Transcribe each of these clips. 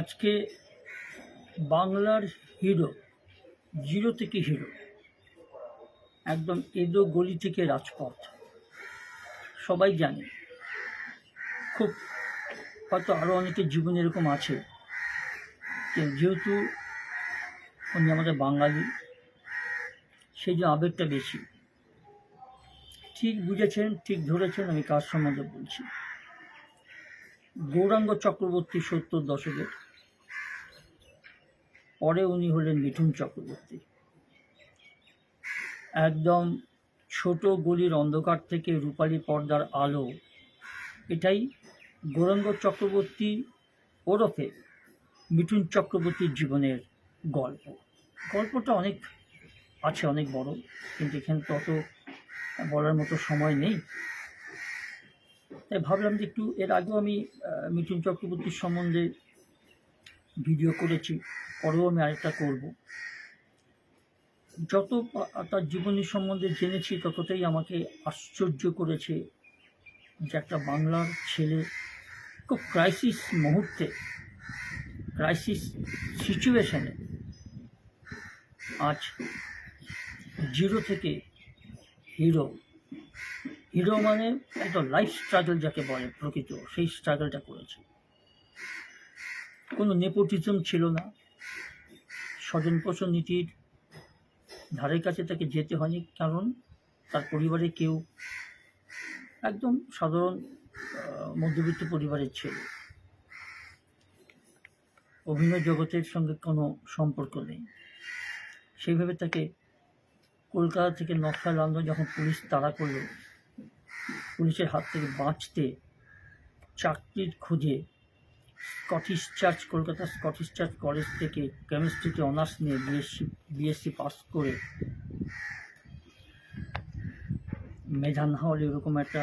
আজকে বাংলার hero, zero থেকে হিরো, একদম এদো গলি থেকে রাজপথ, সবাই জানে। খুব হয়তো আরও অনেকের জীবন এরকম আছে, যে যেহেতু উনি আমাদের বাঙালি, সেই জন্য আবেগটা বেশি। ঠিক বুঝেছেন, ঠিক ধরেছেন, আমি কার সম্বন্ধে বলছি। গৌরাঙ্গ চক্রবর্তী সত্তর দশকের পরে উনি হলেন মিঠুন চক্রবর্তী। একদম ছোট গলির অন্ধকার থেকে রূপালী পর্দার আলো, এটাই গৌরাঙ্গ চক্রবর্তী ওরফে মিঠুন চক্রবর্তীর জীবনের গল্প। গল্পটা অনেক আছে, অনেক বড়, কিন্তু এখানে তত বলার মতো সময় নেই। তাই ভাবলাম যে একটু এর আগেও আমি মিঠুন চক্রবর্তীর সম্বন্ধে ভিডিও করেছি, পরেও আমি আরেকটা করব। যত তার জীবনী সম্বন্ধে জেনেছি, ততটাই আমাকে আশ্চর্য করেছে যে একটা বাংলার ছেলে খুব ক্রাইসিস মুহূর্তে ক্রাইসিস সিচুয়েশানে আজ জিরো থেকে হিরো হিরো মানে একটা লাইফ স্ট্রাগল যাকে বলে প্রকৃত, সেই স্ট্রাগলটা করেছে। কোনো নেপোটিজম ছিল না। স্বজন পোষণ নীতির ধারের কাছে তাকে যেতে হয়নি কারণ তার পরিবারে কেউ একদম সাধারণ মধ্যবিত্ত পরিবারের ছেলে। অভিনয় জগতের সঙ্গে কোনো সম্পর্ক নেই। সেইভাবে তাকে কলকাতা থেকে নকশা লাগানো যখন পুলিশ তাড়া করল, পুলিশের হাত থেকে বাঁচতে চাকরির খোঁজে Scottish Church Kolkata Scottish Church College থেকে কেমিস্ট্রিতে অনার্স নিয়ে বিএসসি বিএসসি পাস করে মেধা না হলে এরকম একটা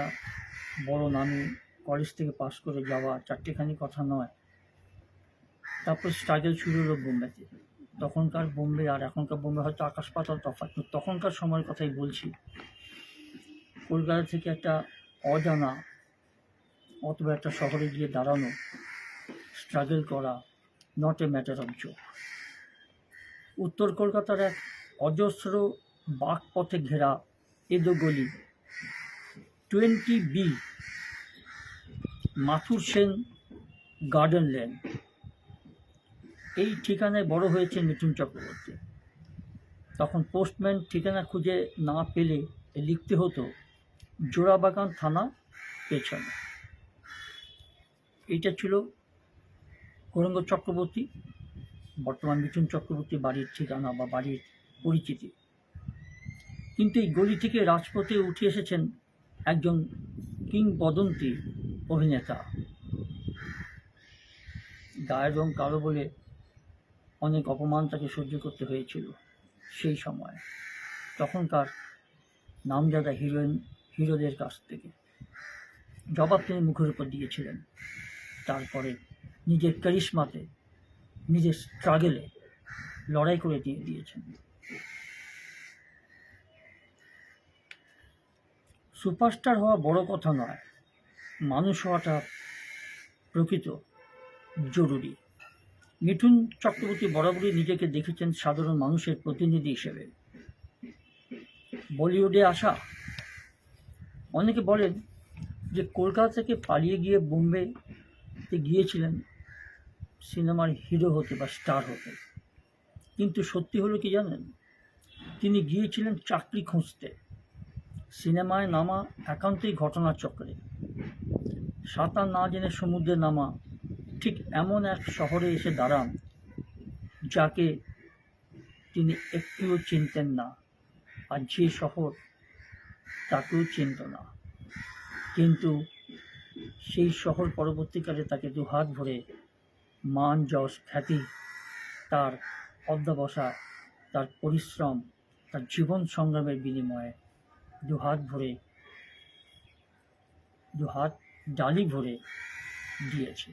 বড় নামে কলেজ থেকে পাস করে যাওয়া চারটেখানি কথা নয়। তারপর স্ট্রাগল শুরু হলো বোম্বেতে। তখনকার বোম্বে আর এখনকার বোম্বে হয়তো আকাশ পাতাল তফাৎ তখনকার সময়ের কথাই বলছি। কলকাতা থেকে একটা অজানা অথবা একটা শহরে গিয়ে দাঁড়ানো স্ট্রাগল করা not a matter of joke উত্তর কলকাতার এক অজস্র বাক পথে ঘেরা এদো গলি twenty B Mathur Sen garden lane এই ঠিকানায় বড় হয়েছে মিঠুন চক্রবর্তী। তখন পোস্টম্যান ঠিকানা খুঁজে না পেলে লিখতে হতো, জোড়াবাগান থানা পেছনে। এটা ছিল গৌরঙ্গ চক্রবর্তী, বর্তমান মিঠুন চক্রবর্তী বাড়ির ঠিকানা বা বাড়ির পরিচিতি। কিন্তু এই গলি থেকে রাজপথে উঠে এসেছেন একজন কিংবদন্তি অভিনেতা। গায়ের রং কারও বলে অনেক অপমান তাকে সহ্য করতে হয়েছিল সেই সময়। তখনকার নামজাদা হিরোইন, হিরোদের কাছ থেকে জবাব তিনি মুখের উপর দিয়েছিলেন। তারপরে নিজের ক্যারিশমাতে নিজের স্ট্রাগেলে লড়াই করে দিয়ে দিয়েছেন। সুপারস্টার হওয়া বড় কথা নয়, মানুষ হওয়াটা প্রকৃত জরুরি। মিঠুন চক্রবর্তী বরাবরই নিজেকে দেখেছেন সাধারণ মানুষের প্রতিনিধি হিসেবে। বলিউডে আসা, অনেকে বলেন যে কলকাতা থেকে পালিয়ে গিয়ে বোম্বেতে গিয়েছিলেন সিনেমার হিরো হতে বা স্টার হতে। কিন্তু সত্যি হলো কি জানেন? তিনি গিয়েছিলেন চাকরি খুঁজতে। সিনেমায় নামা একান্তই ঘটনার চক্রে সাঁতার না জেনে সমুদ্রে নামা, ঠিক এমন এক শহরে এসে দাঁড়ান, যাকে তিনি একটুও চিনতেন না। আর যে শহর তাকেও চিনত না। কিন্তু সেই শহর পরবর্তীকালে তাকে দুহাত ভরে মান যশ খ্যাতি, তার অধ্যবসা, তার পরিশ্রম, তার জীবন সংগ্রামের বিনিময়ে দুহাত ভরে, দুহাত ডালি ভরে দিয়েছে।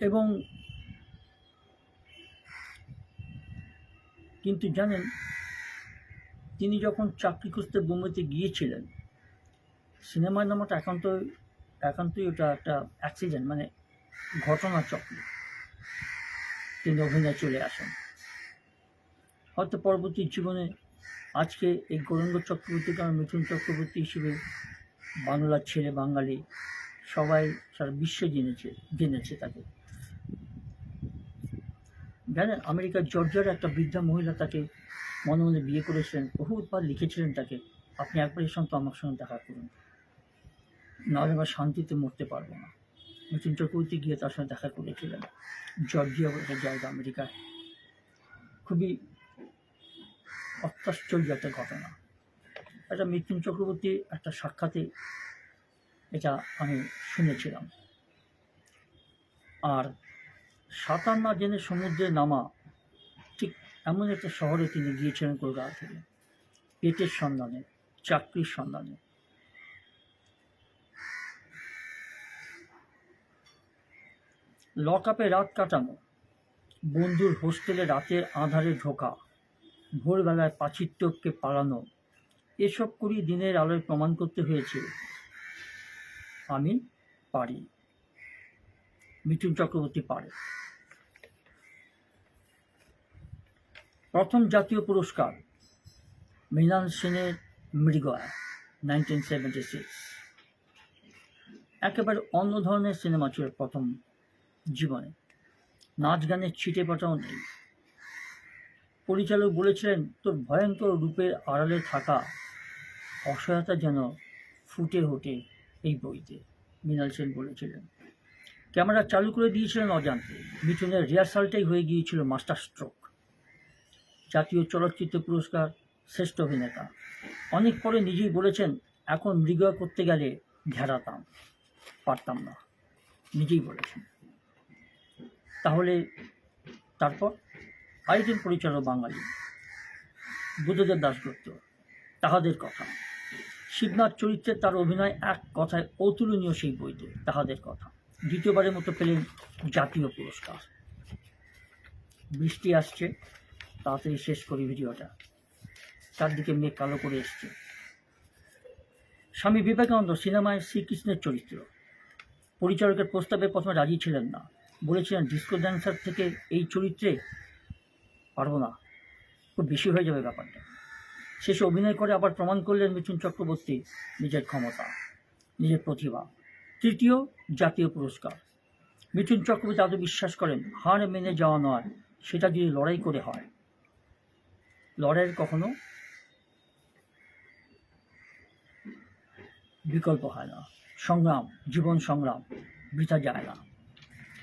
এবং কিন্তু জানেন, তিনি যখন চাকরি খুঁজতে বোম্বেতে গিয়েছিলেন সিনেমার নামটা একান্ত, একান্তই ওটা একটা অ্যাক্সিডেন্ট মানে ঘটনা চক্র। তিনি অভিনয় চলে আসেন। হয়তো পরবর্তী জীবনে আজকে এই গৌরঙ্গ চক্রবর্তীকে আমার মিথুন চক্রবর্তী হিসেবে বাংলার ছেলে, বাঙালি সবাই সারা বিশ্ব জেনেছে জেনেছে তাকে। জানেন, আমেরিকার জর্জিয়ার একটা বৃদ্ধা মহিলা তাকে মনে মনে বিয়ে করেছিলেন বহুবার লিখেছিলেন তাকে। আপনি একবার এসে তো আমার সঙ্গে দেখা করুন। নাহলে আমার শান্তিতে মরতে পারব না। মিথুন চক্রবর্তী গিয়ে তার সঙ্গে দেখা করেছিলেন। জর্জিয়া বলে একটা জায়গা আমেরিকায়। খুবই অত্যাশ্চর্য একটা ঘটনা। একটা মিথুন চক্রবর্তী একটা সাক্ষাতে এটা আমি শুনেছিলাম। আর সাঁতার না জেনে সমুদ্রে নামা ঠিক এমন একটা শহরে তিনি গিয়েছিলেন কলকাতা থেকে। পেটের সন্ধানে, চাকরির সন্ধানে। লকআপে রাত কাটানো। বন্ধুর হোস্টেলে রাতের আধারে ঢোকা। ভোরবেলায় পাচিত্যকে পালানো। এসব করি দিনের আলোয় প্রমাণ করতে হয়েছে। আমি পারি। মিঠুন চক্রবর্তী পারে। প্রথম জাতীয় পুরস্কার মৃণাল সেনের মৃগয়া নাইনটিন সেভেন্টি সিক্স একেবারে অন্য ধরনের সিনেমা ছিল প্রথম। জীবনে। নাচ গানের ছিটে পাটাও নেই। পরিচালক বলেছিলেন, তোর ভয়ঙ্কর রূপের আড়ালে থাকা অসহায়তা যেন ফুটে ওঠে এই বইতে, মৃণাল সেন বলেছিলেন। ক্যামেরা চালু করে দিয়েছিলেন অজান্তে। মিঠুনের রিহার্সালটাই হয়ে গিয়েছিল মাস্টার স্ট্রোক। জাতীয় চলচ্চিত্র পুরস্কার, শ্রেষ্ঠ অভিনেতা। অনেক পরে নিজেই বলেছেন, এখন মৃগয়া করতে গেলে ঘেরাতাম। পারতাম না। নিজেই বলেছেন। তাহলে তারপর আরেকজন পরিচালক বাঙালি, বুদ্ধদেব দাশগুপ্ত, তাহাদের কথা। শিবনাথ চরিত্রে তার অভিনয় এক কথায় অতুলনীয় সেই বইতে, তাহাদের কথা। দ্বিতীয়বারের মতো পেলেন জাতীয় পুরস্কার। বৃষ্টি আসছে, তাড়াতাড়ি শেষ করি ভিডিওটা। চারদিকে মেঘ কালো করে এসছে। স্বামী বিবেকানন্দ সিনেমায় শ্রীকৃষ্ণের চরিত্র। পরিচালকের প্রস্তাবে প্রথমে রাজি ছিলেন না। বলেছিলেন ডিস্কো ড্যান্সার থেকে এই চরিত্রে পারব না। খুব বেশি হয়ে যাবে ব্যাপারটা। শেষে অভিনয় করে আবার প্রমাণ করলেন মিথুন চক্রবর্তী নিজের ক্ষমতা, নিজের প্রতিভা। তৃতীয় জাতীয় পুরস্কার। মিথুন চক্রবর্তী আদৌ বিশ্বাস করেন, হার মেনে যাওয়া নয়, সেটা দিয়ে লড়াই করে হয়। লড়াইয়ের কখনো বিকল্প হয় না। সংগ্রাম, জীবন সংগ্রাম, বৃথা যায় না।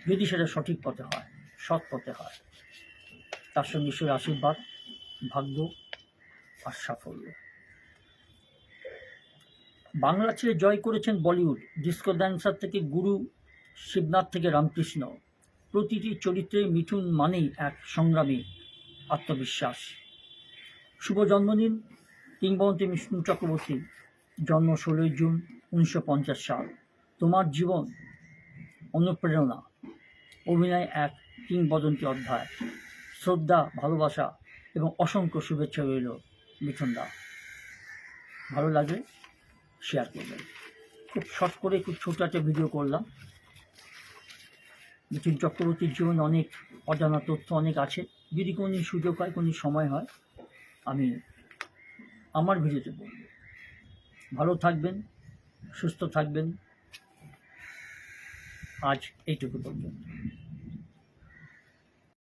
যদি সেটা সঠিক পথে হয়, সৎ পথে হয়, তার সঙ্গে ঈশ্বরের আশীর্বাদ, ভাগ্য আর সাফল্য। বাংলা ছেড়ে জয় করেছেন বলিউড, ডিস্কো ড্যান্সার থেকে গুরু শিবনাথ থেকে রামকৃষ্ণ। প্রতিটি চরিত্রে মিঠুন মানেই এক সংগ্রামী আত্মবিশ্বাস। শুভ জন্মদিন, কিংবদন্তি মিঠুন চক্রবর্তী, জন্ম ষোলোই জুন উনিশশো পঞ্চাশ সাল। তোমার জীবন অনুপ্রেরণা। অভিনয় এক কিংবদন্তি অধ্যায়। শ্রদ্ধা, ভালোবাসা এবং অসংখ্য শুভেচ্ছা রইল মিঠুন দা ভালো লাগে শেয়ার করবেন। খুব শর্ট করে, খুব ছোটো একটা ভিডিও করলাম। মিঠুন চক্রবর্তীর জীবনে অনেক অজানা তথ্য অনেক আছে। যদি কোনো সুযোগ হয়, কোনো সময় হয়, আমি আমার ভিডিওতে বলব। ভালো থাকবেন, সুস্থ থাকবেন। আজ এইটুকু পর্যন্ত